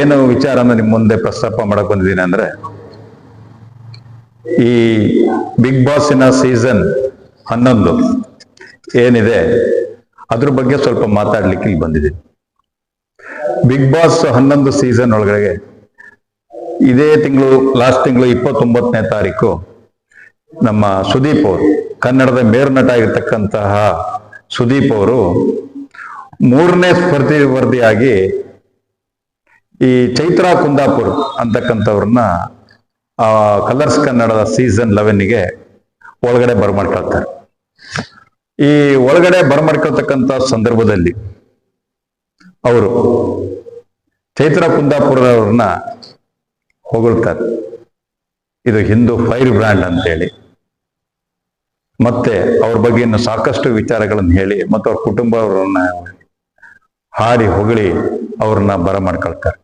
ಏನು ವಿಚಾರನ ನಿಮ್ಮ ಮುಂದೆ ಪ್ರಸ್ತಾಪ ಮಾಡಕ್ ಬಂದಿದ್ದೀನಿ ಅಂದ್ರೆ, ಈ ಬಿಗ್ ಬಾಸಿನ ಸೀಸನ್ ಹನ್ನೊಂದು ಏನಿದೆ, ಅದ್ರ ಬಗ್ಗೆ ಸ್ವಲ್ಪ ಮಾತಾಡ್ಲಿಕ್ಕೆ ಇಲ್ಲಿ ಬಂದಿದ್ದೀನಿ. ಬಿಗ್ ಬಾಸ್ ಹನ್ನೊಂದು ಸೀಸನ್ ಒಳಗಡೆ ಇದೇ ತಿಂಗಳು ಲಾಸ್ಟ್ ತಿಂಗಳು ಇಪ್ಪತ್ತೊಂಬತ್ತನೇ ತಾರೀಕು ನಮ್ಮ ಸುದೀಪ್ ಅವರು, ಕನ್ನಡದ ಮೇರ್ನಟ ಆಗಿರ್ತಕ್ಕಂತಹ ಸುದೀಪ್ ಅವರು ಮೂರನೇ ಸ್ಪರ್ಧಿವರ್ಧಿಯಾಗಿ ಈ ಚೈತ್ರಾ ಕುಂದಾಪುರ್ ಅಂತಕ್ಕಂಥವ್ರನ್ನ, ಆ ಕಲರ್ಸ್ ಕನ್ನಡದ ಸೀಸನ್ ಲೆವೆನ್ಗೆ ಒಳಗಡೆ ಬರಮಾಡ್ಕೊಳ್ತಾರೆ. ಈ ಒಳಗಡೆ ಬರಮಾಡ್ಕೊಳ್ತಕ್ಕಂಥ ಸಂದರ್ಭದಲ್ಲಿ ಅವರು ಚೈತ್ರ ಕುಂದಾಪುರ ಅವ್ರನ್ನ ಹೊಗಳ್ತಾರೆ. ಇದು ಹಿಂದೂ ಫೈರ್ ಬ್ರ್ಯಾಂಡ್ ಅಂತೇಳಿ. ಮತ್ತೆ ಅವ್ರ ಬಗ್ಗೆ ಇನ್ನು ಸಾಕಷ್ಟು ವಿಚಾರಗಳನ್ನು ಹೇಳಿ, ಮತ್ತು ಅವ್ರ ಕುಟುಂಬ ಅವರನ್ನ ಹಾಡಿ ಹೊಗಳಿ ಅವ್ರನ್ನ ಬರ ಮಾಡ್ಕೊಳ್ತಾರೆ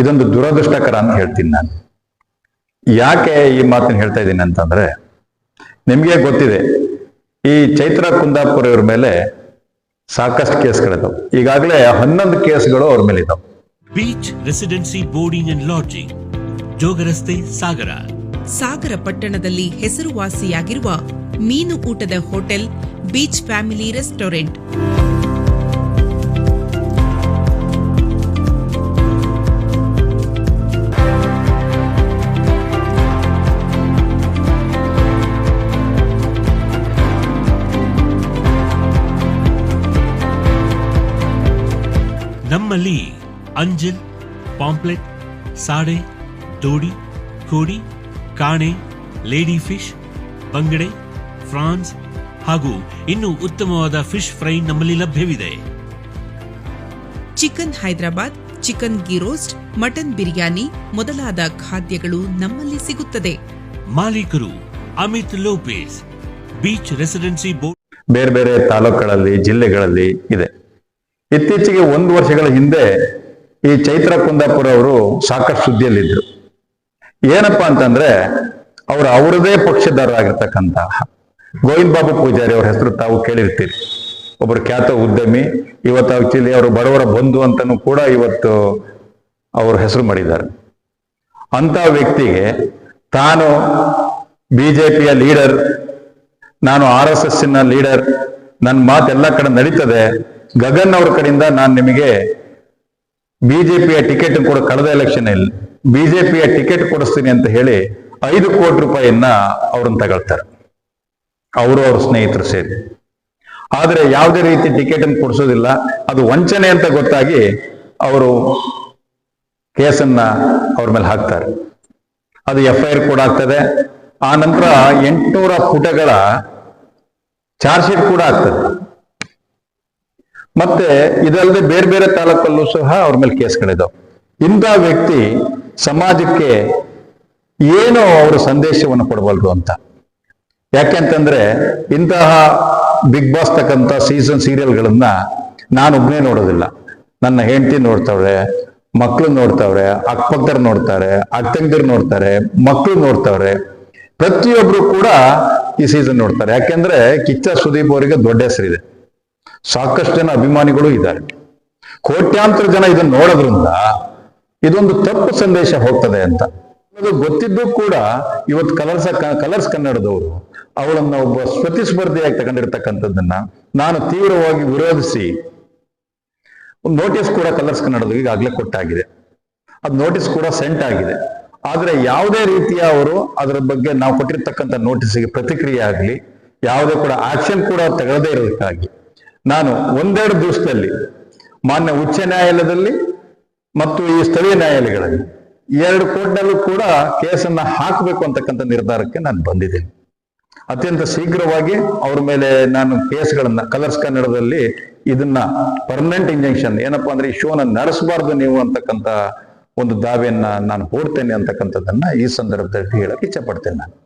ಇದೊಂದು ದುರದೃಷ್ಟಕರ ಅಂತ ಹೇಳ್ತೀನಿ ನಾನು. ಯಾಕೆ ಈ ಮಾತನ್ನು ಹೇಳ್ತಾ ಇದ್ದೀನಿ ಅಂತಂದ್ರೆ ನಿಮಗೆ ಗೊತ್ತಿದೆ ಈ ಚೈತ್ರ ಕುಂದಾಪುರ ಇವ್ರ ಮೇಲೆ ಸಾಕಷ್ಟು ಕೇಸ್ಗಳಿದಾವೆ. ಈಗಾಗಲೇ ಹನ್ನೊಂದು ಕೇಸ್ಗಳು ಅವ್ರ ಮೇಲೆ ಇದಾವೆ beach residency boarding and lodging ಜೋಗರಸ್ತೆ Sagar. Sagar ಪಟ್ಟಣದಲ್ಲಿ ಹೆಸರುವಾಸಿಯಾಗಿರುವ ಮೀನು ಊಟದ ಹೋಟೆಲ್ ಬೀಚ್ ಫ್ಯಾಮಿಲಿ ರೆಸ್ಟೋರೆಂಟ್. ನಮ್ಮಲ್ಲಿ ಅಂಜಲ್ ಪಾಂಪ್ಲೆಟ್ ಸಾಡೆ ದೋಡಿ ಕೋಡಿ ಕಾಣೆ ಲೇಡಿ ಫಿಶ್ ಬಂಗಡೆ ಫ್ರಾನ್ಸ್ ಹಾಗೂ ಇನ್ನು ಉತ್ತಮವಾದ ಫಿಶ್ ಫ್ರೈ ನಮ್ಮಲ್ಲಿ ಲಭ್ಯವಿದೆ. Chicken Hyderabad chicken ghee roast mutton biryani ಮೊದಲಾದ ಖಾದ್ಯಗಳು ನಮ್ಮಲ್ಲಿ ಸಿಗುತ್ತದೆ. ಮಾಲೀಕರು Amit Lopes beach residency board ಬೇರೆ ಬೇರೆ ತಾಲೂಕುಗಳಲ್ಲಿ ಜಿಲ್ಲೆಗಳಲ್ಲಿ ಇದೆ. ಇತ್ತೀಚೆಗೆ ಒಂದು ವರ್ಷಗಳ ಹಿಂದೆ ಈ ಚೈತ್ರ ಕುಂದಾಪುರ ಅವರು ಸಾಕಷ್ಟು ಸುದ್ದಿಯಲ್ಲಿದ್ದರು ಏನಪ್ಪಾ ಅಂತಂದ್ರೆ, ಅವರು ಅವರದೇ ಪಕ್ಷದಾರರಾಗಿರ್ತಕ್ಕಂತಹ ಗೋವಿಂದ ಬಾಬು ಪೂಜಾರಿ ಅವ್ರ ಹೆಸರು ತಾವು ಕೇಳಿರ್ತೀರಿ. ಒಬ್ಬರು ಖ್ಯಾತ ಉದ್ಯಮಿ, ಇವತ್ತು ಆಕ್ಚುಲಿ ಅವರು ಬಡವರ ಬಂಧು ಅಂತನೂ ಕೂಡ ಇವತ್ತು ಅವರು ಹೆಸರು ಮಾಡಿದ್ದಾರೆ. ಅಂತ ವ್ಯಕ್ತಿಗೆ ತಾನು ಬಿಜೆಪಿಯ ಲೀಡರ್, ನಾನು ಆರ್ ಎಸ್ ಎಸ್ನ ಲೀಡರ್ ನನ್ನ ಮಾತು ಎಲ್ಲ ಕಡೆ ನಡೀತದೆ ಗಗನ್ ಅವ್ರ ಕಡೆಯಿಂದ ನಾನು ನಿಮಗೆ ಬಿಜೆಪಿಯ ಟಿಕೆಟ್ ಕೂಡ ಕಳೆದ ಎಲೆಕ್ಷನ್ ಅಲ್ಲಿ ಬಿಜೆಪಿಯ ಟಿಕೆಟ್ ಕೊಡಿಸ್ತೀನಿ ಅಂತ ಹೇಳಿ ಐದು ಕೋಟಿ ರೂಪಾಯಿಯನ್ನ ಅವ್ರನ್ನ ತಗೊಳ್ತಾರೆ. ಅವರು ಅವ್ರ ಸ್ನೇಹಿತರು ಸೇರಿ. ಆದರೆ ಯಾವುದೇ ರೀತಿ ಟಿಕೆಟ್ ಅನ್ನು ಕೊಡಿಸೋದಿಲ್ಲ. ಅದು ವಂಚನೆ ಅಂತ ಗೊತ್ತಾಗಿ ಅವರು ಕೇಸನ್ನ ಅವ್ರ ಮೇಲೆ ಹಾಕ್ತಾರೆ. ಅದು ಎಫ್ ಐ ಆರ್ ಕೂಡ ಆಗ್ತದೆ. ಆ ನಂತರ ಎಂಟುನೂರ ಪುಟಗಳ ಚಾರ್ಜ್ ಶೀಟ್ ಕೂಡ ಆಗ್ತದೆ. ಮತ್ತೆ ಇದಲ್ಲದೆ ಬೇರೆ ಬೇರೆ ತಾಲೂಕಲ್ಲೂ ಸಹ ಅವ್ರ ಮೇಲೆ ಕೇಸ್ಗಳಿದಾವೆ. ಇಂಥ ವ್ಯಕ್ತಿ ಸಮಾಜಕ್ಕೆ ಏನು ಅವರು ಸಂದೇಶವನ್ನು ಕೊಡಬಲ್ರು ಅಂತ. ಯಾಕೆಂತಂದ್ರೆ ಇಂತಹ ಬಿಗ್ ಬಾಸ್ ತಕ್ಕಂಥ ಸೀಸನ್ ಸೀರಿಯಲ್ಗಳನ್ನ ನಾನು ಒಬ್ಬನೇ ನೋಡೋದಿಲ್ಲ. ನನ್ನ ಹೆಂಡತಿ ನೋಡ್ತಾವ್ರೆ ಮಕ್ಕಳು ನೋಡ್ತಾವ್ರೆ, ಅಕ್ಕಪಕ್ಕದವ್ರು ನೋಡ್ತಾರೆ ಅಕ್ಕಂಗಿರು ನೋಡ್ತಾರೆ ಮಕ್ಕಳು ನೋಡ್ತಾವ್ರೆ. ಪ್ರತಿಯೊಬ್ರು ಕೂಡ ಈ ಸೀಸನ್ ನೋಡ್ತಾರೆ. ಯಾಕೆಂದ್ರೆ ಕಿಚ್ಚ ಸುದೀಪ್ ಅವರಿಗೆ ದೊಡ್ಡ ಹೆಸರಿದೆ. ಸಾಕಷ್ಟು ಜನ ಅಭಿಮಾನಿಗಳು ಇದ್ದಾರೆ. ಕೋಟ್ಯಾಂತರ ಜನ ಇದನ್ನ ನೋಡೋದ್ರಿಂದ ಇದೊಂದು ತಪ್ಪು ಸಂದೇಶ ಹೋಗ್ತದೆ ಅಂತ. ಅದು ಗೊತ್ತಿದ್ದು ಕೂಡ ಇವತ್ತು ಕಲರ್ಸ್ ಕಲರ್ಸ್ ಕನ್ನಡದವರು, ಅವಳನ್ನ ಒಬ್ಬ ಪ್ರತಿಸ್ಪರ್ಧಿಯಾಗಿ ತಗೊಂಡಿರ್ತಕ್ಕಂಥದ್ದನ್ನ ನಾನು ತೀವ್ರವಾಗಿ ವಿರೋಧಿಸಿ ಒಂದು ನೋಟಿಸ್ ಕೂಡ ಕಲರ್ಸ್ ಕನ್ನಡದ ಈಗಾಗಲೇ ಕೊಟ್ಟಾಗಿದೆ. ಅದು ನೋಟಿಸ್ ಕೂಡ ಸೆಂಟ್ ಆಗಿದೆ. ಆದರೆ ಯಾವುದೇ ರೀತಿಯ ಅವರು ಅದರ ಬಗ್ಗೆ ನಾವು ಕೊಟ್ಟಿರ್ತಕ್ಕಂಥ ನೋಟಿಸ್ಗೆ ಪ್ರತಿಕ್ರಿಯೆ ಆಗಲಿ, ಯಾವುದೇ ಕೂಡ ಆಕ್ಷನ್ ಕೂಡ ತಗೊಳ್ಳದೇ ಇರೋದಕ್ಕಾಗಿ ನಾನು ಒಂದೆರಡು ದಿವಸದಲ್ಲಿ, ಮಾನ್ಯ ಉಚ್ಚ ನ್ಯಾಯಾಲಯದಲ್ಲಿ ಮತ್ತು ಈ ಸ್ಥಳೀಯ ನ್ಯಾಯಾಲಯಗಳಲ್ಲಿ ಎರಡು ಕೋರ್ಟ್ನಲ್ಲೂ ಕೂಡ ಕೇಸನ್ನ ಹಾಕಬೇಕು ಅಂತಕ್ಕಂಥ ನಿರ್ಧಾರಕ್ಕೆ ನಾನು ಬಂದಿದ್ದೇನೆ. ಅತ್ಯಂತ ಶೀಘ್ರವಾಗಿ ಅವ್ರ ಮೇಲೆ ನಾನು ಕೇಸ್ಗಳನ್ನ, ಕಲರ್ಸ್ ಕನ್ನಡದಲ್ಲಿ ಇದನ್ನ ಪರ್ಮನೆಂಟ್ ಇಂಜೆಕ್ಷನ್ ಏನಪ್ಪಾ ಅಂದ್ರೆ ಈ ಶೋನ ನಡೆಸಬಾರ್ದು ನೀವು ಅಂತಕ್ಕಂಥ ಒಂದು ದಾವೆಯನ್ನ ನಾನು ಹೂಡ್ತೇನೆ ಅಂತಕ್ಕಂಥದ್ದನ್ನ ಈ ಸಂದರ್ಭದಲ್ಲಿ ಹೇಳಕ್ಕೆ ಇಚ್ಛೆ ಪಡ್ತೇನೆ ನಾನು.